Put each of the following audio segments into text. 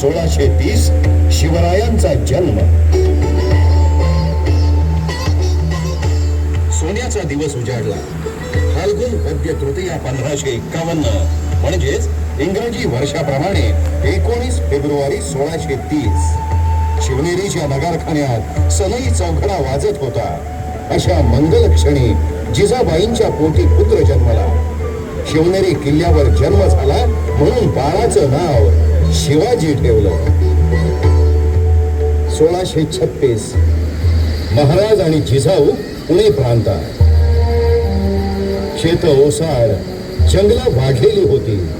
सोळाशे तीस शिवरायांचा जन्म. सोन्याचा दिवस उजाडला. फाल्गुन पद्य तृतीया पंधराशे एक्कावन्न. म्हणजेच इंग्रजी वर्षाप्रमाणे एकोणीस फेब्रुवारी सोळाशे तीस. शिवनेरीच्या नगारखान्यात सनई चौघडा वाजत होता. अशा मंगल क्षणी जिजाबाईंच्या पोटी पुत्र जन्मला. शिवनेरी किल्ल्यावर जन्म झाला म्हणून बाळाचं नाव शिवाजी ठेवलं. सोळाशे छत्तीस. महाराज आणि जिजाऊ पुणे प्रांतात. शेत ओसाड जंगल वाढलेली होती.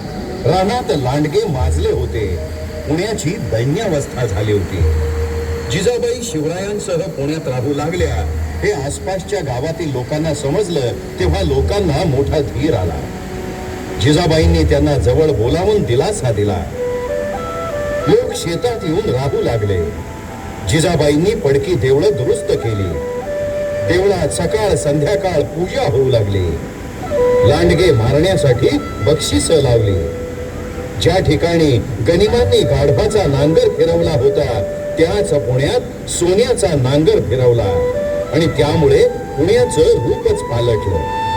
रानात लांडगे माजले होते. पुण्याची दैन्यावस्था झाली होती. जिजाबाई शिवरायांसह पुण्यात राहू लागल्या. हे आसपासच्या गावातील लोकांना समजलं तेव्हा लोकांना मोठा धीर आला. जिजाबाईंनी त्यांना जवळ बोलावून दिलासा दिला. लोक शेतात येऊन राहू लागले. जिजाबाईंनी पडकी देवळं दुरुस्त केली. देवळात सकाळ संध्याकाळ पूजा होऊ लागली. लांडगे मारण्यासाठी बक्षिस लावली. ज्या ठिकाणी गनिमांनी गाढवाचा नांगर फिरवला होता त्याच पुण्यात सोन्याचा नांगर फिरवला. आणि त्यामुळे पुण्याचं रूपच पालटलं.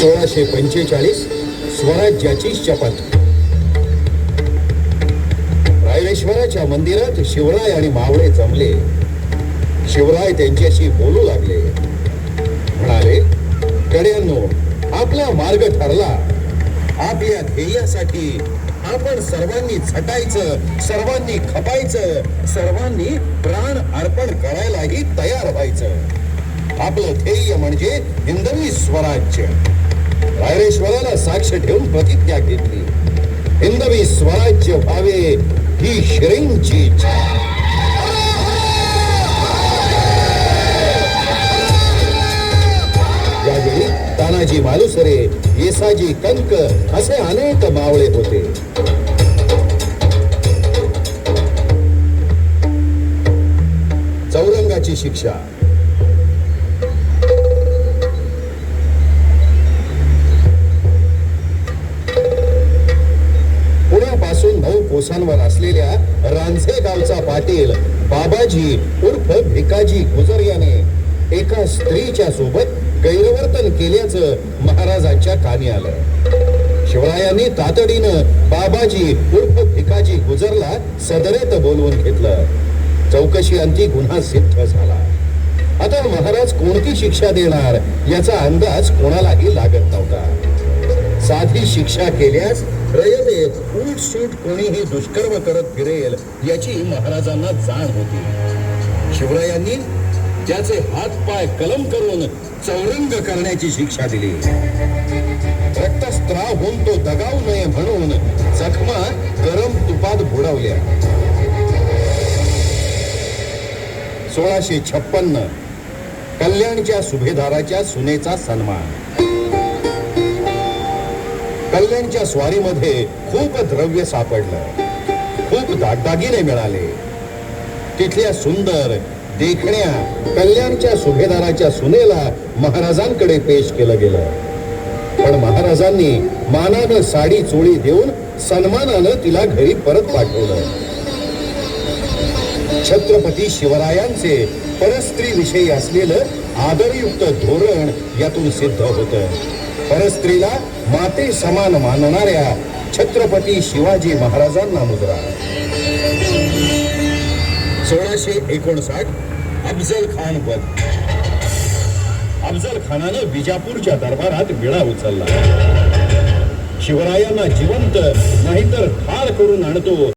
सोळाशे पंचेचाळीस स्वराज्याची शपथ. रायरेश्वराच्या मंदिरात शिवराय आणि मावळे जमले. शिवराय त्यांच्याशी बोलू लागले. म्हणाले कड्यांनो आपला मार्ग ठरला. आपल्या ध्येयासाठी आपण सर्वांनी झटायचं सर्वांनी खपायचं सर्वांनी प्राण अर्पण करायलाही तयार व्हायचं. आपलं ध्येय म्हणजे हिंदवी स्वराज्य. रायरेश्वराला साक्ष ठेवून प्रतिज्ञा घेतली. हिंदवी स्वराज्य व्हावे ही श्रींची इच्छा. तानाजी मालुसरे येसाजी कंक असे अनेक मावळे होते. चौरंगाची शिक्षा. पुण्यापासून नऊ कोसांवर असलेल्या रांझे गावचा पाटील बाबाजी उर्फ भिकाजी गुजर याने एका स्त्रीच्या सोबत गैरवर्तन केल्याचं महाराजांच्या कानी आलं शिवरायांनी तातडीनं बाबाजी उर्फ भिकाजी गुजरला सदरेत बोलवून घेतलं. चौकशी अंती गुन्हा सिद्ध झाला. आता महाराज कोणती शिक्षा देणार याचा अंदाज कोणालाही लागत नव्हता. साधी शिक्षा केल्यास रयतेत उलट सूट कोणीही दुष्कर्म करत फिरेल याची महाराजांना जाण होती. शिवरायांनी त्याचे हात पाय कलम करून चौरंग करण्याची शिक्षा दिली. रक्तस्त्राव होऊन तो दगावू नये म्हणून जखमा गरम तुपात बुडवल्या. सोळाशे छप्पन्न कल्याणच्या सुभेदाराच्या सुनेचा सन्मान. कल्याणच्या स्वारीमध्ये खूप द्रव्य सापडलं. खूप दागदागिने मिळाले. तिथल्या सुंदर देखण्या कल्याणच्या सुभेदाराच्या सुनेला महाराजांकडे पेश केलं गेलं. पण महाराजांनी मानानं साडी चोळी देऊन सन्मानानं तिला घरी परत पाठवलं. छत्रपती शिवरायांचे परस्त्री विषयी असलेलं आदरयुक्त धोरण यातून सिद्ध होत. परस्त्रीला माते समान मानणाऱ्या छत्रपती शिवाजी महाराजांना मुद्रा सोळाशे एकोणसाठ अफजल खान वध अफजल खानानं विजापूरच्या दरबारात विळा उचलला. शिवरायांना जिवंत नाहीतर ठार करून आणतो.